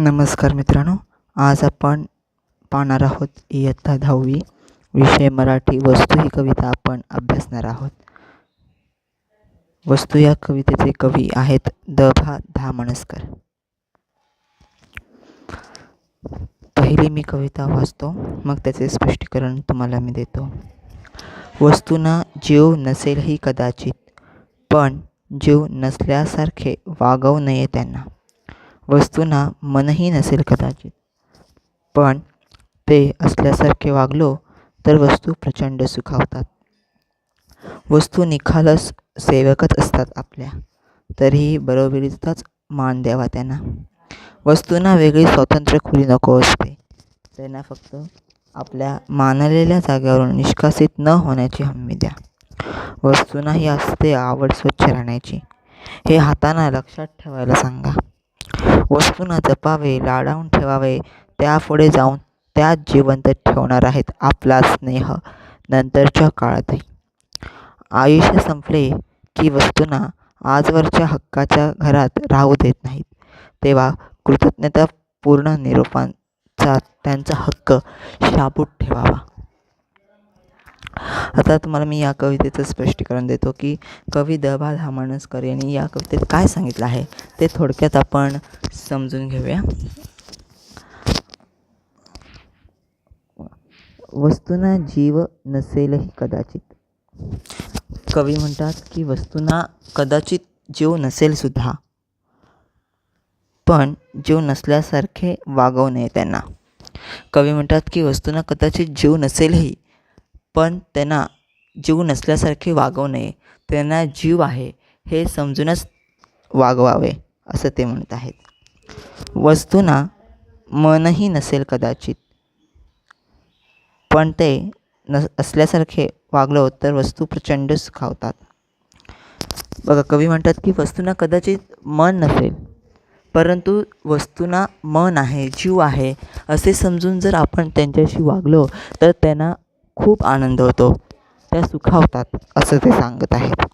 नमस्कार मित्रांनो आज आपण पाहणार आहोत इयत्ता दहावी विषय मराठी वस्तू ही कविता आपण अभ्यासणार आहोत. वस्तू या कवितेचे कवी आहेत द भा धामणसकर. पहिली मी कविता वाचतो मग त्याचे स्पष्टीकरण तुम्हाला मी देतो. वस्तूंना जीव नसेलही कदाचित पण जीव नसल्यासारखे वागवू नये त्यांना. वस्तूंना मनही नसेल कदाचित. पण ते असल्यासारखे वागलो तर वस्तू प्रचंड सुखावतात. वस्तू निखालस सेवकच असतात आपल्या. तरीही बरोबरीचाच मान द्यावा त्यांना. वस्तूंना वेगळी स्वातंत्र्य खुली नको असते. त्यांना फक्त आपल्या मानलेल्या जागेवरून निष्कासित न होण्याची हमी द्या. वस्तूंनाही असते आवड स्वच्छ राहण्याची. हे हाताना लक्षात ठेवायला सांगा. वस्तूंना जपावे लाडावून ठेवावे त्यापुढे जाऊन त्याच जिवंत ठेवणार आहेत आपला स्नेह नंतरच्या काळातही. आयुष्य संपले की वस्तूंना आजवरच्या हक्काच्या घरात राहू देत नाहीत. तेव्हा कृतज्ञता पूर्ण निरोपांचा त्यांचा हक्क शाबूत ठेवावा. आता तुम्हाला मी या कवितेचं स्पष्टीकरण देतो की कवी द भा धामणसकर यांनी या कवितेत काय सांगितलं आहे ते थोडक्यात आपण समजून घेऊया. वस्तूंना जीव नसेलही कदाचित. कवी म्हणतात की वस्तूंना कदाचित जीव नसेल सुद्धा पण जीव नसल्यासारखे वागवू नये त्यांना. कवी म्हणतात की वस्तूंना कदाचित जीव नसेलही पण त्यांना जीव नसल्यासारखे वागवू नये. त्यांना जीव आहे हे समजूनच वागवावे असं ते म्हणत आहेत. वस्तूंना मनही नसेल कदाचित पण ते न असल्यासारखे वागलो तर वस्तू प्रचंड सुखावतात. बघा कवी म्हणतात की वस्तूंना कदाचित मन नसेल परंतु वस्तूंना मन आहे जीव आहे असे समजून जर आपण त्यांच्याशी वागलो तर त्यांना खूप आनंद होतो. त्या सुखावतात असं ते सांगत आहेत.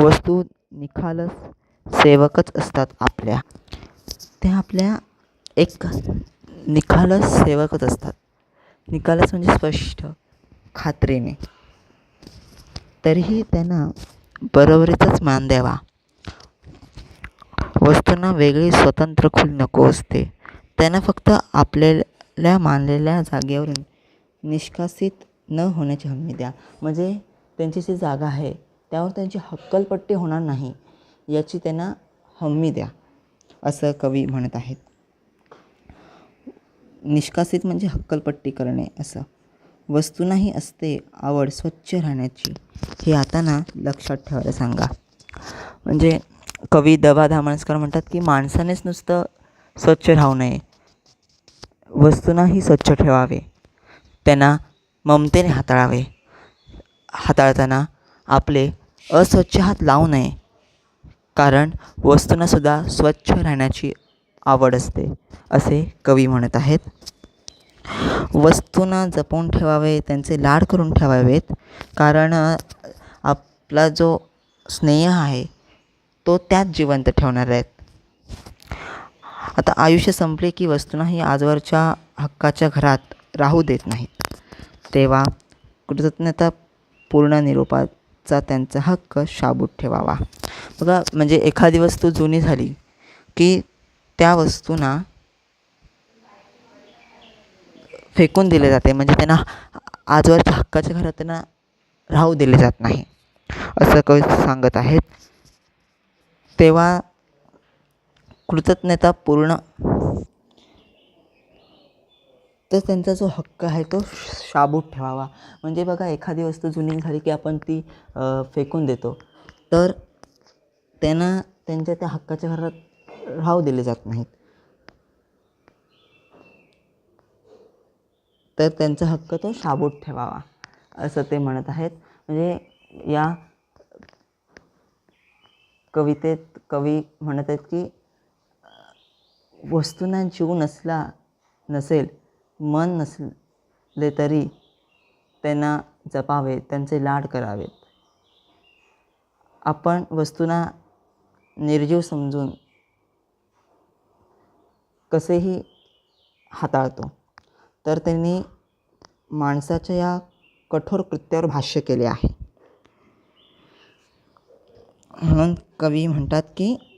वस्तू निखालस सेवकच असतात आपल्या. त्या आपल्या एक निखालस सेवकच असतात. निखालस म्हणजे स्पष्ट खात्रीने. तरीही त्यांना बरोबरीचाच मान द्यावा. वस्तूंना वेगळी स्वतंत्र खुल नको असते. त्यांना फक्त आपल्याला मानलेल्या जागेवरून निष्कासित न होण्याची हमी द्या. म्हणजे त्यांची जी जागा आहे त्यावर त्यांची हक्कलपट्टी होणार नाही याची त्यांना हमी द्या असं कवी म्हणत आहेत. निष्कासित म्हणजे हक्कलपट्टी करणे असं. वस्तूंनाही असते आवड स्वच्छ राहण्याची. हे आता ना लक्षात ठेवायला सांगा. म्हणजे कवी दबा धामणसकर म्हणतात की माणसानेच नुसतं स्वच्छ राहू नये. वस्तूंनाही स्वच्छ ठेवावे. त्यांना ममतेने हाताळावे. हाताळताना आपले अस्वच्छ हात लावू नये. कारण वस्तूंनासुद्धा स्वच्छ राहण्याची आवड असते असे कवी म्हणत आहेत. वस्तूंना जपून ठेवावे त्यांचे लाड करून ठेवावेत. कारण आपला जो स्नेह आहे तो त्यात जिवंत ठेवणार आहेत. आता आयुष्य संपले की वस्तूंनाही आजवरच्या हक्काच्या घरात राहू देत नाहीत. तेव्हा कृतज्ञता पूर्ण निरोपाचा त्यांचा हक्क शाबूत ठेवावा. बघा म्हणजे एखादी वस्तू जुनी झाली की त्या वस्तूंना फेकून दिले जाते. म्हणजे त्यांना आजवरच्या हक्काच्या घरात त्यांना राहू दिले जात नाही. असं कवी सांगत आहेत. तेव्हा कृतज्ञता पूर्ण तर त्यांचा जो हक्क आहे तो शाबूत ठेवावा. म्हणजे बघा एखादी वस्तू जुनी झाली की आपण ती फेकून देतो. तर त्यांना त्यांच्या त्या हक्काच्या घरात राहू दिले जात नाहीत. तर त्यांचा हक्क तो शाबूत ठेवावा असं ते म्हणत आहेत. म्हणजे या कवितेत कवी म्हणत आहेत की वस्तूंना जीव नसला नसेल मन नसले तरी त्यांना जपावे त्यांचे लाड करावेत. आपण वस्तूंना निर्जीव समजून कसेही हाताळतो. तर त्यांनी माणसाच्या या कठोर कृत्यावर भाष्य केले आहे. म्हणून कवी म्हणतात की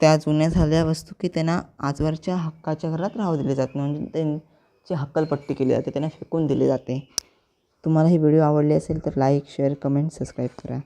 त्या जुन्या झालेल्या वस्तू की त्यांना आजवरच्या हक्काच्या घरात राहू दिले जात नाही. म्हणजे त्यांची हक्कलपट्टी केली जाते त्यांना फेकून दिले जाते. तुम्हाला ही व्हिडिओ आवडली असेल तर लाईक शेअर कमेंट सबस्क्राईब करा.